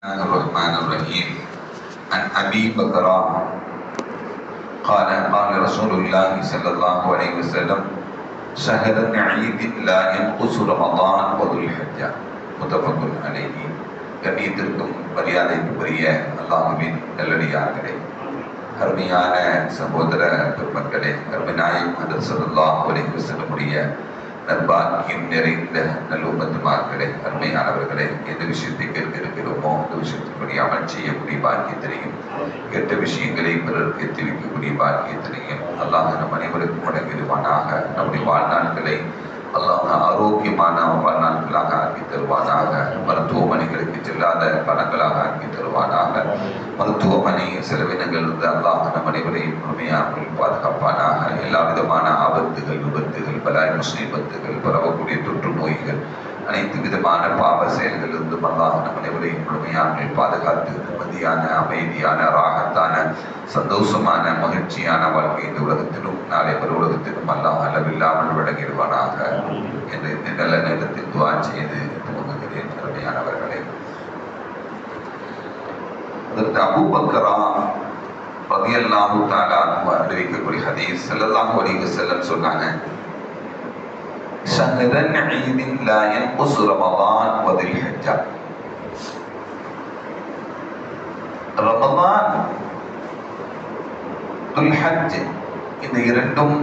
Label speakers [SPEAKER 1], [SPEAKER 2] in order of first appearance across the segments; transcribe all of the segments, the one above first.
[SPEAKER 1] الله الرحمن الرحيم عن أبي بكر قال قال رسول الله صلى الله عليه وسلم شهر عيد لا ينقص رمضان وذو الحجة متفق عليه கண்ணியத்திற்கும் மரியாதைக்குரிய அல்லாஹுவின் நல்லடியார்களே அருமையான சகோதர பெருமக்களே அருமைநாயகம் அது சொல்லலாம் உலக செல்லக்கூடிய நற்பாக்கியம் நிறைந்த நல்ல உபத்துமார்களே அருமையானவர்களே எந்த விஷயத்தை கேட்க இருக்கிறோமோ அந்த விஷயத்தின்படி அமல் செய்யக்கூடிய பாக்கியத்தினையும் கெட்ட விஷயங்களை பிறருக்கு எத்தி வைக்கக்கூடிய பாக்கியத்தினையும் அல்லாஹ் நம் அனைவருக்கும் வழங்கிடுவானாக. நம்முடைய வாழ்நாட்களை அல்லாஹ் ஆரோக்கியமான வாழ்நாட்களாக ஆக்கி தருவானாக. மருத்துவமனைகளுக்கு செல்லாத பணங்களாக ஆக்கி தருவானாக. மருத்துவ மருத்துவமனை செலவினங்கள் இருந்து அல்லாஹ் நம் அனைவரையும் முழுமையாக பாதுகாப்பானாக. எல்லா விதமான ஆபத்துகள் விபத்துகள் பலாய் முஸ்லிபத்துகள் பரவக்கூடிய தொற்று நோய்கள் அனைத்து விதமான பாவ செயல்கள் இருந்து அல்லாஹ் நம் அனைவரையும் முழுமையாக பாதுகாத்து நிம்மதியான அமைதியான ராகத்தான சந்தோஷமான மகிழ்ச்சியான வாழ்க்கை இந்த உலகத்திலும் நாளை மறு உலகத்திலும் அல்லாஹ் அளவில்லாமல் வழங்கிடுவானாக என்று இந்த நல்ல நேரத்தில் துவா செய்து துவங்குகிறேன். அதற்கு அபூபக்கரா ரதியல்லாஹு தஆலா அறிவிக்கக்கூடிய ஹதீஸ் ஸல்லல்லாஹு அலைஹி செல்லம் சொன்னாங்க ஷஹரன் ஈதின் லா யன்குஸ் ரமதான் வ தில்ஹஜ்ஜா. ரமதான் துல்ஹஜ் இந்த இரண்டும்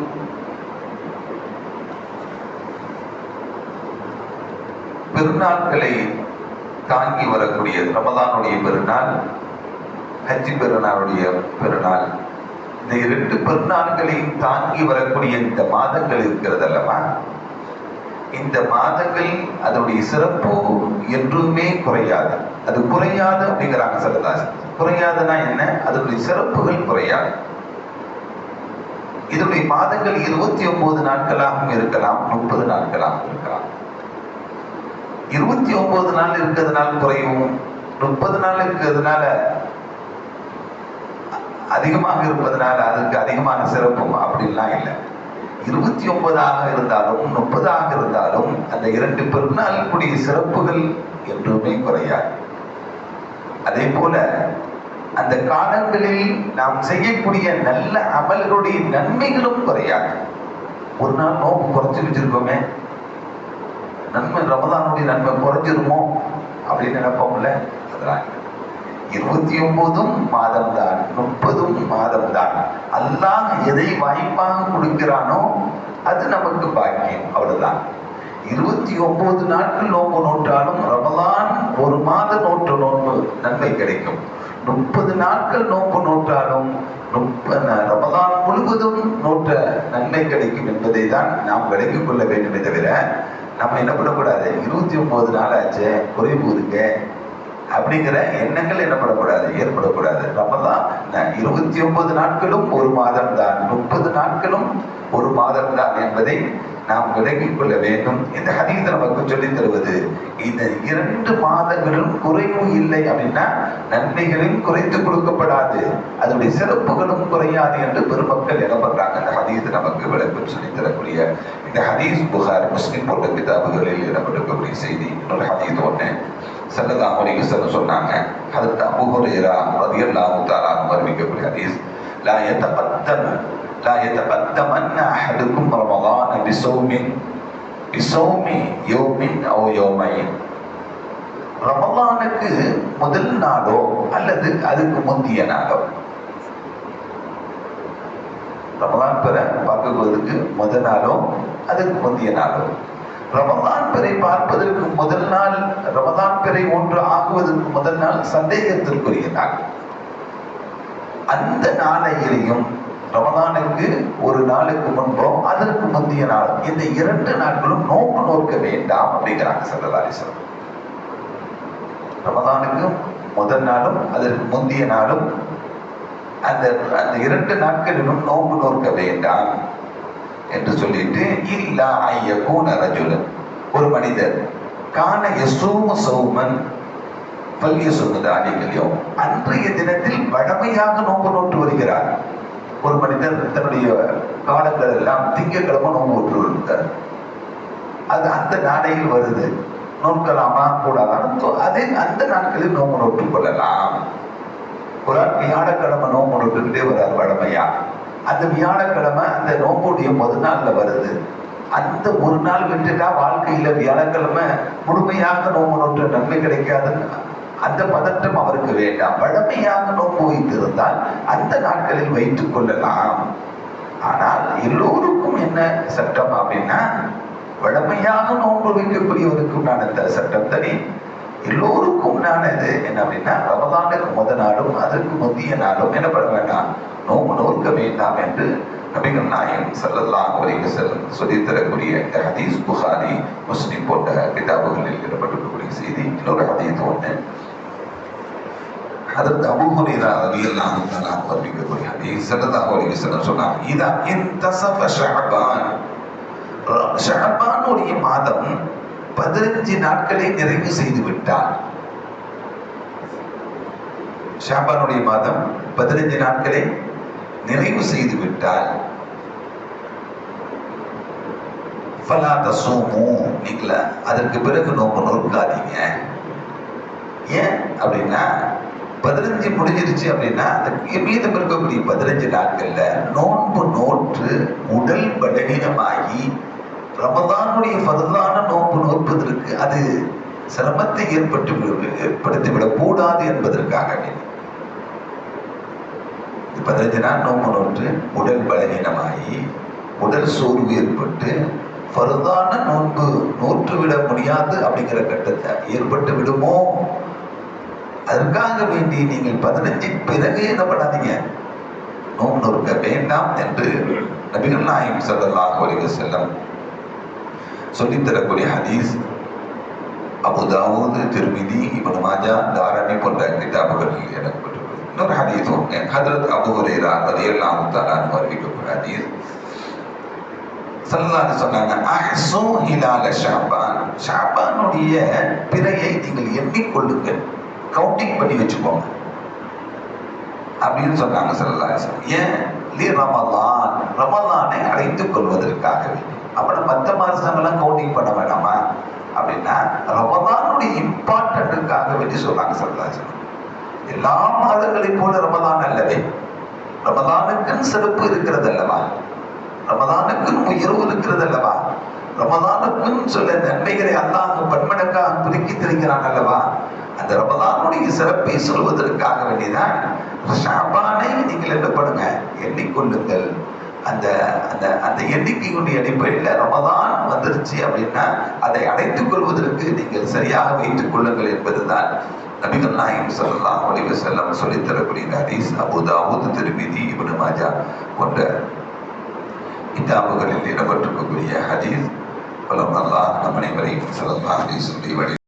[SPEAKER 1] பெருநாட்களை தாங்கி வரக்கூடிய ரமதானுடைய பெருநாள் ஹஜ்ஜி பெருநாளுடைய பெருநாள். இந்த இரண்டு பெருநாள்களையும் தாங்கி வரக்கூடிய இந்த மாதங்கள் இருக்கிறது அல்லவா இந்த மாதங்கள் அதனுடைய சிறப்பு என்றுமே குறையாது. அது குறையாது அப்படிங்கிறாங்க சரதாஸ். குறையாதுன்னா என்ன? அதனுடைய சிறப்புகள் குறையாது. இதனுடைய மாதங்கள் இருபத்தி ஒன்பது நாட்களாகவும் இருக்கலாம் முப்பது நாட்களாகவும் இருக்கலாம். இருபத்தி ஒன்பது நாள் இருக்கிறதுனால குறையும் முப்பது நாள் இருக்கிறதுனால அதிகமாக இருப்பதனால அதுக்கு அதிகமான சிறப்பும் அப்படின்லாம் இல்லை. இருபத்தி ஒன்பதாக இருந்தாலும் முப்பதாக இருந்தாலும் அந்த இரண்டு பெருநாளுக்குரிய சிறப்புகள் என்றுமே குறையாது. அதே போல அந்த காலங்களில் நாம் செய்யக்கூடிய நல்ல அமல்களுடைய நன்மைகளும் குறையாது. ஒரு நாள் நோக்கு குறைச்சி வச்சிருக்கோமே. நன்மை ரமதானுடைய நன்மை குறைஞ்சிருமோ அப்படின்னு நினைப்போம்ல? அதெல்லாம் இருபத்தி ஒன்பதும் மாதம் தான் முப்பதும் மாதம் தான் அல்லாஹ் எதை வாய்ப்பாக கொடுக்கிறானோ அது நமக்கு பாக்கியம் அவ்வளவுதான். இருபத்தி ஒன்பது நாட்கள் நோன்பு நோட்டாலும் ரமலான் ஒரு மாத நோட்டு நோன்பு நன்மை கிடைக்கும். முப்பது நாட்கள் நோன்பு நோட்டாலும் ரமலான் முழுவதும் நோட்ட நன்மை கிடைக்கும் என்பதை தான் நாம் விளங்கிக் கொள்ள வேண்டுமே தவிர நம்ம என்ன பண்ணக்கூடாது? இருபத்தி ஒன்பது நாள் ஆச்சு குறைவு இருக்கு அப்படிங்கிற எண்ணங்கள் என்னப்படக்கூடாது ஏற்படக்கூடாது. ரமதான் இருபத்தி ஒன்பது நாட்களும் ஒரு மாதம் தான் முப்பது நாட்களும் ஒரு மாதம் தான் என்பதை நாம் விளங்கிக் கொள்ள வேண்டும். இந்த ஹதீஸ் நமக்கு சொல்லித் தருவது இந்த இரண்டு மாதங்களும் குறைவு இல்லை அப்படின்னா நன்மைகளும் குறைத்து கொடுக்கப்படாது அதனுடைய சிறப்புகளும் குறையாது என்று பெருமக்கள் என்ன பண்றாங்க? இந்த ஹதீஸ் நமக்கு விளக்கம் சொல்லித் தரக்கூடிய இந்த ஹதீஸ் புகார் முஸ்லிம் போன்ற கிதாபுகளில் இடம்பெற்றிருக்கக்கூடிய செய்தி இன்னொரு ஹதீஸ் ஒன்று சல்லல்லாஹு அலைஹி சொன்னாங்க. ஹதரத் அபுஹுரேரா ஹுரைரா ரலியல்லாஹு அறிவிக்கக்கூடிய ஹதீஸ் லா யதபத்தம் லா யதபத்தமன்ன அஹதுக்கும் ரமலான் பிஸௌமின் பிஸௌமி யௌமின் அவ் யௌமைன். ரமலானுக்கு முதல் நாளோ அல்லது அதுக்கு முந்தைய நாளோ? ரமலான் பெற பார்க்குவதற்கு முதல் நாளோ அதற்கு முந்தைய நாளோ. ரமதான் பிறை பார்ப்பதற்கு முதல் நாள் ரமதான் பிறை ஒன்று ஆகுவதற்கு முதல் நாள் சந்தேகத்திற்குரிய நாள். அந்த நாளையிலையும் ரமதானுக்கு ஒரு நாளுக்கு முன்போ அதற்கு முந்தைய நாள் இந்த இரண்டு நாட்களும் நோக்கு நோக்க வேண்டாம் அப்படிங்கிறாங்க சல்லதாரிசனம் ரமதானுக்கு முதல் நாளும் அதற்கு முந்தைய நாளும் அந்த அந்த இரண்டு நாட்களிலும் நோக்கு நோக்க வேண்டாம். என்று சொல்லிட்டு இல்லா ஐயகூன ரஜுலன். ஒரு மனிதர் கான யசூம சௌமன். பல்லிய சொன்னது அன்றைய தினத்தில் வடமையாக நோம்பு நோட்டு வருகிறார். ஒரு மனிதர் தன்னுடைய காலங்கள் எல்லாம் திங்கக்கிழமை நோம்பு நோட்டு வருகிறார். அது அந்த நாளையில் வருது. நோக்கலாமா கூடாதான்னு அதே அந்த நாட்களில் நோம்பு நோட்டுக் கொள்ளலாம். ஒரு ஆள் வியாழக்கிழமை நோம்பு நோட்டுக்கிட்டே வர்றார் வடமையாக அந்த வியாழக்கிழமை அந்த நோம்புடைய முதல் நாள்ல வருது. அந்த ஒரு நாள் விட்டுட்டா வாழ்க்கையில வியாழக்கிழமை முழுமையாக நோம்பு நோற்ற நன்மை கிடைக்காதுன்னு அந்த பதற்றம் அவருக்கு வேண்டாம். வழமையாக நோன்பு வைத்திருந்தால் அந்த நாட்களில் வைத்துக் கொள்ளலாம். ஆனால் எல்லோருக்கும் என்ன சட்டம் அப்படின்னா வழமையாக நோன்பு வைக்கக்கூடியவருக்கும் நான் இந்த சட்டம் தனி எல்லோருக்கும் உண்டானது என்ன அப்படின்னா ரமதானுக்கு முத நாளும் அதற்கு முந்தைய நாளும் என்ன பண்ண வேண்டாம்? நோம்பு நோக்க வேண்டாம் என்று நபிகள் நாயகம் செல்லல்லாம் அவரைக்கு செல்லும் சொல்லித் தரக்கூடிய இந்த ஹதீஸ் புகாரி முஸ்லிம் போன்ற கிதாபுகளில் இடப்பட்டிருக்கக்கூடிய செய்தி இன்னொரு ஹதீஸ் ஒன்று. அதற்கு அபூ ஹுரைரா ரலியல்லாஹு தஆலா அறிவிக்கக்கூடிய ஹதீஸ் ஸல்லல்லாஹு அலைஹி வஸல்லம் சொன்னாங்க இதா இன்தஸஃப ஷஅபான். ஷஅபானுடைய மாதம் பதினஞ்சு நாட்களை நிறைவு செய்து விட்டார் ஷாபானுடைய மாதம் பதினஞ்சு நாட்களை நிறைவு செய்து விட்டால் ஃபலாத தசூமு நீங்கள அதற்கு பிறகு நோம்பு நோக்காதீங்க ஏன் அப்படின்னா பதினஞ்சு முடிஞ்சிருச்சு அப்படின்னா அதுக்கு மீதம் இருக்கக்கூடிய பதினஞ்சு நாட்கள்ல நோன்பு நோற்று உடல் பலவீனமாகி ரமதானுடைய ஃபர்தான நோன்பு நோற்பதற்கு அது சிரமத்தை ஏற்பட்டு ஏற்படுத்திவிடக் கூடாது என்பதற்காக பதினஞ்சு நாள் நோம்பு நோற்று உடல் பலவீனமாகி உடல் சோர்வு ஏற்பட்டு பருதான நோன்பு நோற்று விட முடியாது அப்படிங்கிற கட்டத்தை ஏற்பட்டு விடுமோ? அதற்காக வேண்டி நீங்கள் பதினஞ்சு பிறகு என்ன பண்ணாதீங்க? நோம்பு நோக்க வேண்டாம் என்று நபிகள் நாயம் ஸல்லல்லாஹு அலைஹி செல்லம் சொல்லித் தரக்கூடிய ஹதீஸ். அபு திருமிதி இப்னு மாஜா தாரணி போன்ற கிதாபுகளில் எனக்கு இன்னொரு ஹதீஸ் ஒன்று ஹதரத் அபு ஹுரேரா அது தஆலா அன்ஹு அறிவிக்கக்கூடிய ஹதீஸ் சல்லல்லாஹு சொன்னாங்க அஹ்சு ஹிலால ஷாபான் ஷாபானுடைய பிறையை நீங்கள் எண்ணிக்கொள்ளுங்கள் கவுண்டிங் பண்ணி வச்சுக்கோங்க அப்படின்னு சொன்னாங்க சல்லல்லாஹு ஏன் லீ ரமலான் ரமலானை அழைத்துக் கொள்வதற்காக அப்புறம் மற்ற மாதங்கள்லாம் கவுண்டிங் பண்ண வேணாமா அப்படின்னா ரமலானுடைய இம்பார்ட்டன்ட்டுக்காக வேண்டி சொல்றாங்க சல்லாஹு எல்லா மாதங்களைப் போல ரமதான் அல்லவே. ரமதானுக்கும் சிறப்பு இருக்கிறது அல்லவா ரமதானுக்கும் உயர்வு இருக்கிறது அல்லவா ரமதானுக்கும் சொல்ல நன்மைகளை அல்லாஹ் பன்மடங்காக பிரிக்கி தெரிகிறான் அல்லவா? அந்த ரமதானுடைய சிறப்பை சொல்வதற்காக வேண்டிதான் ஷாபானை நீங்கள் என்ன பண்ணுங்க எண்ணிக்கொள்ளுங்கள் அந்த அந்த அந்த எண்ணிக்கையுடைய அடிப்படையில் ரமதான் வந்துருச்சு அப்படின்னா அதை அடைத்துக் கொள்வதற்கு நீங்கள் சரியாக வைத்துக் கொள்ளுங்கள் என்பதுதான் நபிகள் நாயகம் சொல்லலாம் ஒளிவு செல்லம் சொல்லித் தரக்கூடிய ஹதீஸ் அபூ திருமிதி இவனு மாஜா போன்ற கிதாபுகளில் இடம்பெற்றிருக்கக்கூடிய ஹதீஸ் வலம் அல்லாஹ் நம் அனைவரையும் சொல்லலாம் ஹதீஸ் வழி